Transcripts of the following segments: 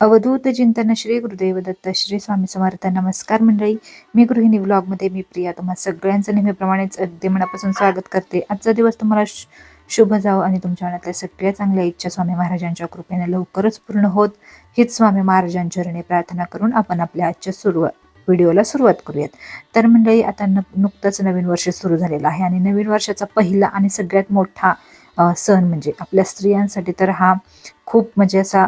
अवधूत चिंतन श्री गुरुदेव दत्त श्री स्वामी समर्थ. नमस्कार मंडळी. मी गृहिणी ब्लॉगमध्ये मी प्रिया. तुम्हाला सगळ्यांचं नेहमीप्रमाणेच अगदी मनापासून स्वागत करते. आजचा दिवस तुम्हाला शुभ जावो आणि तुमच्या मनातल्या सगळ्या चांगल्या इच्छा स्वामी महाराजांच्या कृपेने लवकरच पूर्ण होत. हीच स्वामी महाराजांच्या ऋणी प्रार्थना करून आपण आपल्या आजच्या सुरुवात व्हिडिओला सुरुवात करूयात. तर मंडळी आता न नुकतंच नवीन वर्ष सुरू झालेलं आहे आणि नवीन वर्षाचा पहिला आणि सगळ्यात मोठा सण म्हणजे आपल्या स्त्रियांसाठी तर हा खूप म्हणजे असा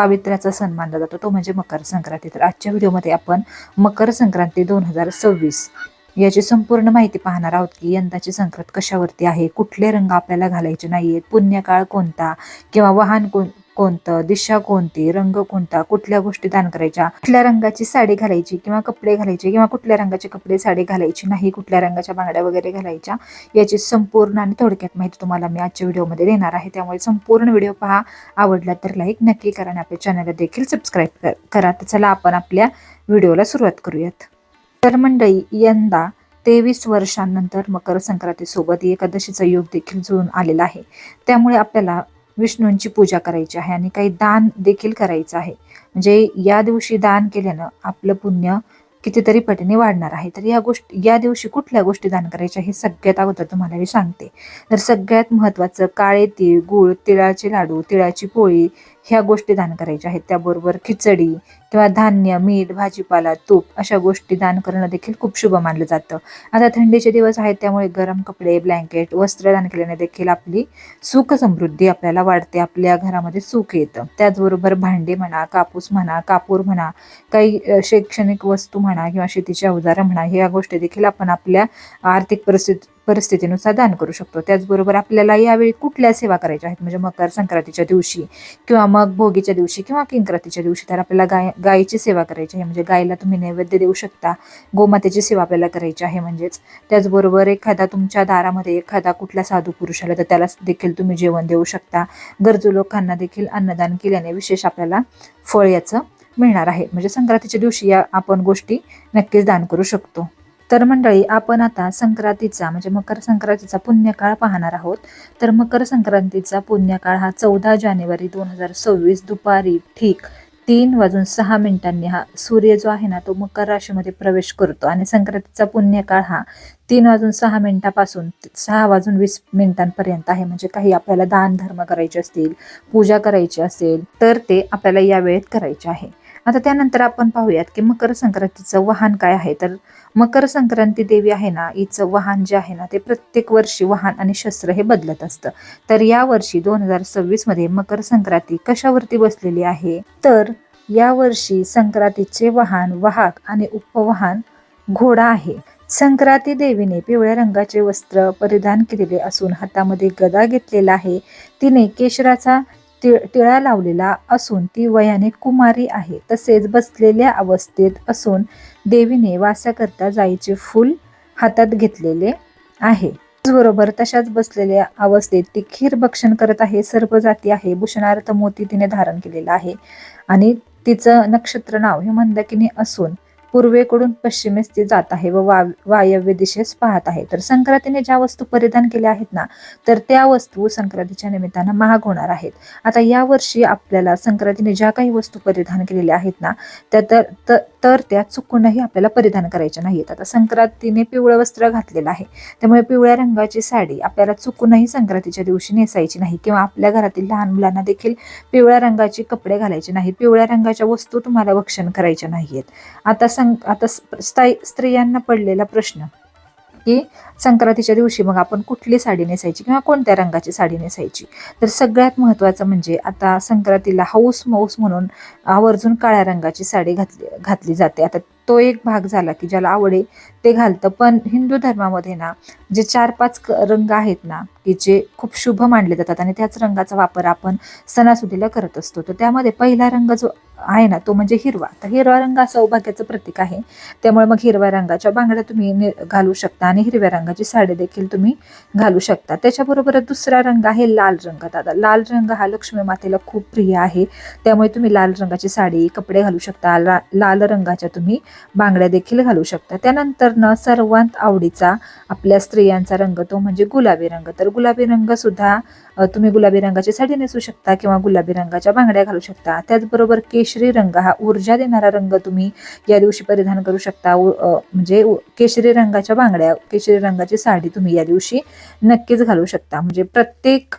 पावित्र्याचा सण मानला जातो. तो म्हणजे मकर संक्रांती. तर आजच्या व्हिडिओमध्ये आपण मकर संक्रांती दोन हजार सव्वीस याची संपूर्ण माहिती पाहणार आहोत की यंदाची संक्रांत कशावरती आहे? कुठले रंग आपल्याला घालायचे नाही आहेत पुण्यकाळ कोणता? किंवा वाहन कोण कोणतं दिशा कोणती रंग कोणता कुठल्या गोष्टी दान करायच्या कुठल्या रंगाची साडी घालायची किंवा कपडे घालायचे किंवा कुठल्या रंगाचे कपडे साडी घालायची नाही कुठल्या रंगाच्या बांगड्या वगैरे घालायच्या याची संपूर्ण आणि थोडक्यात माहिती तुम्हाला मी आजच्या व्हिडिओमध्ये देणार आहे. त्यामुळे संपूर्ण व्हिडिओ पहा आवडला तर लाईक नक्की करा आणि आपल्या चॅनलला देखील सबस्क्राईब करा. तर चला आपण आपल्या व्हिडिओला सुरुवात करूयात. तर मंडळी यंदा तेवीस वर्षांनंतर मकर संक्रांतीसोबत एकादशीचा योग देखील जुळून आलेला आहे. त्यामुळे आपल्याला विष्णूंची पूजा करायची आहे आणि काही दान देखील करायचं आहे. म्हणजे या दिवशी दान केल्यानं आपलं पुण्य कितीतरी पटीने वाढणार आहे. तर या गोष्टी या दिवशी कुठल्या गोष्टी दान करायच्या हे सगळ्यात अगोदर तुम्हाला मी सांगते. तर सगळ्यात महत्त्वाचं काळे तीळ गुळ तिळाचे लाडू तिळाची पोळी ह्या गोष्टी दान करायच्या आहेत. त्याबरोबर खिचडी किंवा धान्य मीठ भाजीपाला तूप अशा गोष्टी दान करणं देखील खूप शुभ मानलं जातं. आता थंडीचे दिवस आहेत त्यामुळे गरम कपडे ब्लँकेट वस्त्र दान केल्याने देखील आपली सुख समृद्धी आपल्याला वाढते आपल्या घरामध्ये सुख येतं. त्याचबरोबर भांडे म्हणा कापूस म्हणा कापूर म्हणा काही शैक्षणिक वस्तू म्हणा किंवा शेतीची अवजारं म्हणा ह्या गोष्टी देखील आपण आपल्या आर्थिक परिस्थिती परिस्थितीनुसार दान करू शकतो. त्याचबरोबर आपल्याला यावेळी कुठल्या सेवा करायच्या आहेत? म्हणजे मकर संक्रांतीच्या दिवशी किंवा मग भोगीच्या दिवशी किंवा किंक्रांतीच्या दिवशी तर आपल्याला गाय गायीची सेवा करायची आहे. म्हणजे गायीला तुम्ही नैवेद्य देऊ शकता. गोमातेची सेवा आपल्याला करायची आहे म्हणजेच. त्याचबरोबर एखादा तुमच्या दारामध्ये एखादा कुठला साधू पुरुष आला तर त्याला देखील तुम्ही जेवण देऊ शकता. गरजू लोकांना देखील अन्नदान केल्याने विशेष आपल्याला फळ याचं मिळणार आहे. म्हणजे संक्रांतीच्या दिवशी या आपण गोष्टी नक्कीच दान करू शकतो. तर मंडळी आपण आता संक्रांतीचा म्हणजे मकर संक्रांतीचा पुण्यकाळ पाहणार आहोत. तर मकर संक्रांतीचा पुण्यकाळ हा चौदा जानेवारी दोन हजार सव्वीस दुपारी ठीक तीन वाजून सहा मिनिटांनी हा सूर्य जो आहे ना तो मकर राशीमध्ये प्रवेश करतो. आणि संक्रांतीचा पुण्यकाळ हा तीन वाजून सहा मिनिटापासून सहा वाजून वीस मिनिटांपर्यंत आहे. म्हणजे काही आपल्याला दान धर्म करायचे असतील पूजा करायची असेल तर ते आपल्याला या वेळेत करायचे आहे. आता त्यानंतर आपण पाहूयात की मकर संक्रांतीचं वाहन काय आहे. तर मकर संक्रांती देवी आहे ना हिचं वाहन जे आहे ना ते प्रत्येक वर्षी वाहन आणि शस्त्र हे बदलत असतं. तर या वर्षी दोन हजार सव्वीसमध्ये मकर संक्रांती कशावरती बसलेली आहे? तर या वर्षी संक्रांतीचे वाहन वाहक आणि उपवाहन घोडा आहे. संक्रांती देवीने पिवळ्या रंगाचे वस्त्र परिधान केलेले असून हातामध्ये गदा घेतलेला आहे. तिने केशराचा ति टिळा लावलेला असून ती वयाने कुमारी आहे. तसेच बसलेल्या अवस्थेत असून देवीने वासाकरता जाईचे फूल हातात घेतलेले आहे. त्याचबरोबर तशाच बसलेल्या अवस्थेत ती खीर भक्षण करत आहे. सर्व जाती आहे. भूषणार्थ मोती तिने धारण केलेला आहे. आणि तिचं नक्षत्र नाव हे मंदकिनी असून पूर्वेकडून पश्चिमेस ती जात आहे व वा वायव्य दिशेस पाहत आहे. तर संक्रांतीने ज्या वस्तू परिधान केल्या आहेत ना तर त्या वस्तू संक्रांतीच्या निमित्तानं महाग होणार आहेत. आता या वर्षी आपल्याला संक्रांतीने ज्या काही वस्तू परिधान केलेल्या आहेत ना त्या तर तर त्या चुकूनही आपल्याला परिधान करायच्या नाहीत आता संक्रांतीने पिवळं वस्त्र घातलेलं आहे. त्यामुळे पिवळ्या रंगाची साडी आपल्याला चुकूनही संक्रांतीच्या दिवशी नेसायची नाही किंवा आपल्या घरातील लहान मुलांना देखील पिवळ्या रंगाचे कपडे घालायचे नाहीत. पिवळ्या रंगाच्या वस्तू तुम्हाला भक्षण करायच्या नाहीयेत. आता सं आता स्थायी स्त्रियांना पडलेला प्रश्न की संक्रांतीच्या दिवशी मग आपण कुठली साडी नेसायची किंवा कोणत्या रंगाची साडी नेसायची? तर सगळ्यात महत्त्वाचं म्हणजे आता संक्रांतीला हौस मौस म्हणून आवर्जून काळ्या रंगाची साडी घातली घातली जाते. आता तो एक भाग झाला की ज्याला आवडे ते घालतं. पण हिंदू धर्मामध्ये ना जे चार पाच क- रंग आहेत ना की जे खूप शुभ मानले जातात आणि त्याच रंगाचा वापर आपण सणासुदीला करत असतो. तर त्यामध्ये पहिला रंग जो आहे ना तो म्हणजे हिरवा. तर हिरवा रंग हा सौभाग्याचं प्रतीक आहे. त्यामुळे मग हिरव्या रंगाच्या बांगड्या तुम्ही घालू शकता आणि हिरव्या रंगाची साडी देखील तुम्ही घालू शकता. त्याच्याबरोबर दुसरा रंग आहे लाल रंग दादा. लाल रंग हा लक्ष्मी मातेला खूप प्रिय आहे. त्यामुळे तुम्ही लाल रंगाची साडी कपडे घालू शकता. ला लाल रंगाच्या तुम्ही बांगड्या देखील घालू शकता. त्यानंतर न सर्वात आवडीचा आपल्या स्त्रियांचा रंग तो म्हणजे गुलाबी रंग. तर गुलाबी रंग सुद्धा तुम्ही गुलाबी रंगाची साडी नेसू शकता किंवा गुलाबी रंगाच्या बांगड्या घालू शकता. त्याचबरोबर केश केशरी रंग हा ऊर्जा देणारा रंग तुम्ही या दिवशी परिधान करू शकता. म्हणजे केशरी रंगाच्या बांगड्या केशरी रंगाची साडी तुम्ही या दिवशी नक्कीच घालू शकता. म्हणजे प्रत्येक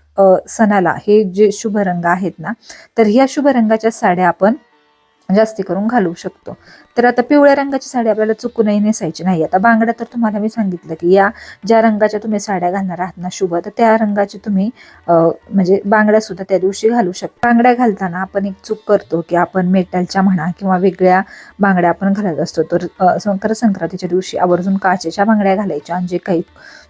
सणाला हे जे शुभ रंग आहेत ना तर ह्या शुभ रंगाच्या साड्या आपण जास्ती करून घालू शकतो. तर आता पिवळ्या रंगाची साडी आपल्याला चुकूनही नेसायची नाही. आता बांगड्या तर तुम्हाला मी सांगितलं की या ज्या रंगाच्या तुम्ही साड्या घालणार आहात ना शुभ तर त्या रंगाची तुम्ही म्हणजे बांगड्या सुद्धा त्या दिवशी घालू शकता. बांगड्या घालताना आपण एक चूक करतो की आपण मेटलच्या म्हणा किंवा वेगळ्या बांगड्या आपण घालत असतो. तर मकर संक्रांतीच्या दिवशी आवर्जून काचेच्या बांगड्या घालायच्या आणि जे काही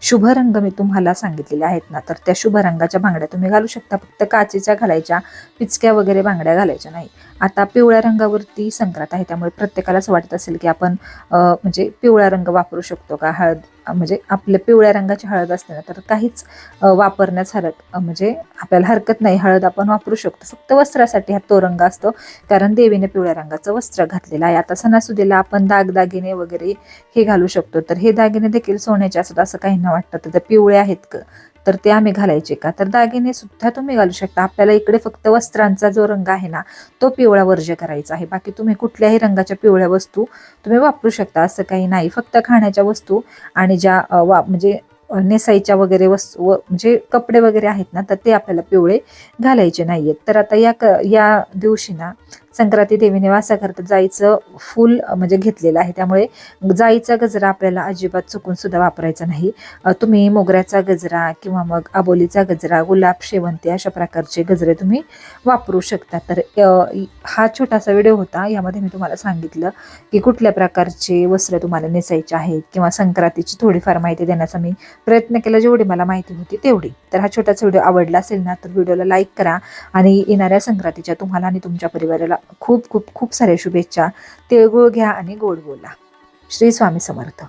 शुभ रंग मी तुम्हाला सांगितलेले आहेत ना तर त्या शुभ रंगाच्या बांगड्या तुम्ही घालू शकता. फक्त काचेच्या घालायच्या पिचक्या वगैरे बांगड्या घालायच्या नाही. आता पिवळ्या रंगावरती संक्रांत आहे त्यामुळे प्रत्येकालाच वाटत असेल की आपण म्हणजे पिवळा रंग वापरू शकतो का? हळद म्हणजे आपल्या पिवळ्या रंगाची हळद असते ना तर काहीच वापरण्यास हरक म्हणजे आपल्याला हरकत नाही. हळद आपण वापरू शकतो. फक्त वस्त्रासाठी हा तो रंग असतो. कारण देवीने पिवळ्या रंगाचं वस्त्र घातलेलं आहे. आता सणासुदीला आपण दागदागिने वगैरे हे घालू शकतो. तर हे दागिने देखील सोन्याचे असतात असं काहींना वाटतं. तर पिवळे आहेत तर ते आम्ही घालायचे का? तर दागिने सुद्धा तुम्ही घालू शकता. आपल्याला इकडे फक्त वस्त्रांचा जो रंग आहे ना तो पिवळा वर्ज्य करायचा आहे. बाकी तुम्ही कुठल्याही रंगाच्या पिवळ्या वस्तू तुम्ही वापरू शकता. असं काही नाही. फक्त खाण्याच्या वस्तू आणि ज्या वा म्हणजे नेसाईच्या नेसायच्या वगैरे वस्तू व- म्हणजे कपडे वगैरे आहेत ना तर ते आपल्याला पिवळे घालायचे नाही आहेत तर आता या क या दिवशी ना संक्रांती देवीने वासाकरता जाईचं फूल म्हणजे घेतलेलं आहे. त्यामुळे जाईचा गजरा आपल्याला अजिबात चुकून सुद्धा वापरायचा नाही. तुम्ही मोगऱ्याचा गजरा किंवा मग आबोलीचा गजरा गुलाब शेवंती अशा प्रकारचे गजरे तुम्ही वापरू शकता. तर हा छोटासा व्हिडिओ होता. यामध्ये मी तुम्हाला सांगितलं की कुठल्या प्रकारचे वस्त्र तुम्हाला नेसायचे आहेत किंवा संक्रांतीची थोडीफार माहिती देण्याचा मी प्रयत्न केला. जेवढी मला माहिती होती तेवढी. तर हा छोटासा व्हिडिओ आवडला असेल ना तर व्हिडिओला लाईक करा आणि येणाऱ्या संक्रांतीच्या तुम्हाला आणि तुमच्या परिवाराला खूप खूप खूप साऱ्या शुभेच्छा. तिळगुळ घ्या आणि गोड बोला. श्री स्वामी समर्थ.